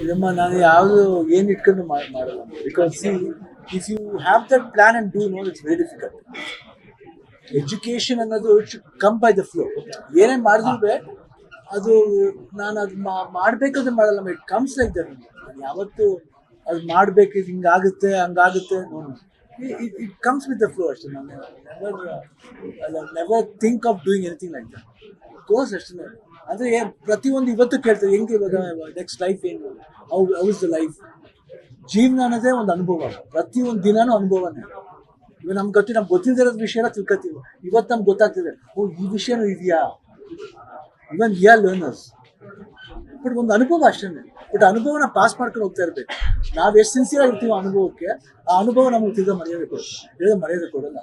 ಇದಮ್ಮ ನಾನು ಯಾವುದು ಏನು ಇಟ್ಕೊಂಡು ಮಾಡ್- ಮಾಡಲ್ಲ. Because see if you have that plan and do no it's very difficult education ಅನ್ನೋದು ಕಮ್ ಬೈ ದ ಫ್ಲೋ ಏನೇನು ಮಾಡಿದ್ರು ಅದು ನಾನು ಅದು ಮಾಡಬೇಕಾದ್ರೆ ಮಾಡಲ್ಲ ಇಟ್ ಕಮ್ಸ್ ಲೈಕ್ ದಟ್ ನಾನು ಯಾವತ್ತು ಅದು ಮಾಡಬೇಕು ಇದು ಹಿಂಗಾಗುತ್ತೆ ಹಂಗಾಗುತ್ತೆ it it comes with the flow ಅಷ್ಟೇ. ನಾನು never never think of doing anything like that course ಅಷ್ಟೇ. ಅಂದರೆ ಪ್ರತಿ ಪ್ರತಿಯೊಂದು ಇವತ್ತು ಕೇಳ್ತಾರೆ, ಹೆಂಗೆ ಇವಾಗ ನೆಕ್ಸ್ಟ್ ಲೈಫ್ ಏನು? ಹೌಸ್ ದ ಲೈಫ್ ಜೀವನ ಅನ್ನೋದೇ ಒಂದು ಅನುಭವ. ಪ್ರತಿಯೊಂದು ದಿನಾನು ಅನುಭವನೇ. ಇವಾಗ ನಮ್ಗೆ ಗೊತ್ತಿ ನಮ್ಗೆ ಗೊತ್ತಿಲ್ಲದಿರೋ ವಿಷಯನ ತಿಳ್ಕೊತೀವಿ. ಇವತ್ತು ನಮ್ಗೆ ಗೊತ್ತಾಗ್ತಿದೆ. ಓ, ಈ ವಿಷಯನೂ ಇದೆಯಾ? ಇವನ್ ಆರ್ ಲರ್ನರ್ಸ್ ಬಟ್ ಒಂದು ಅನುಭವ ಅಷ್ಟೇ ಬಟ್ ಅನುಭವನ ಪಾಸ್ ಮಾಡ್ಕೊಂಡು ಹೋಗ್ತಾ ಇರ್ಬೇಕು. ನಾವು ಎಷ್ಟು ಸಿನ್ಸಿಯರ್ ಆಗಿರ್ತೀವೋ ಅನುಭವಕ್ಕೆ, ಆ ಅನುಭವ ನಮಗೆ ತಿಳಿದ ಮರ್ಯಾದೆ ಹೇಳಿದ ಮರ್ಯಾದೆ ಕೊಡಲ್ಲ.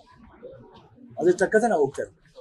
ಅದ್ರ ತಕ್ಕಂತೆ ನಾವು ಹೋಗ್ತಾ ಇರ್ಬೇಕು.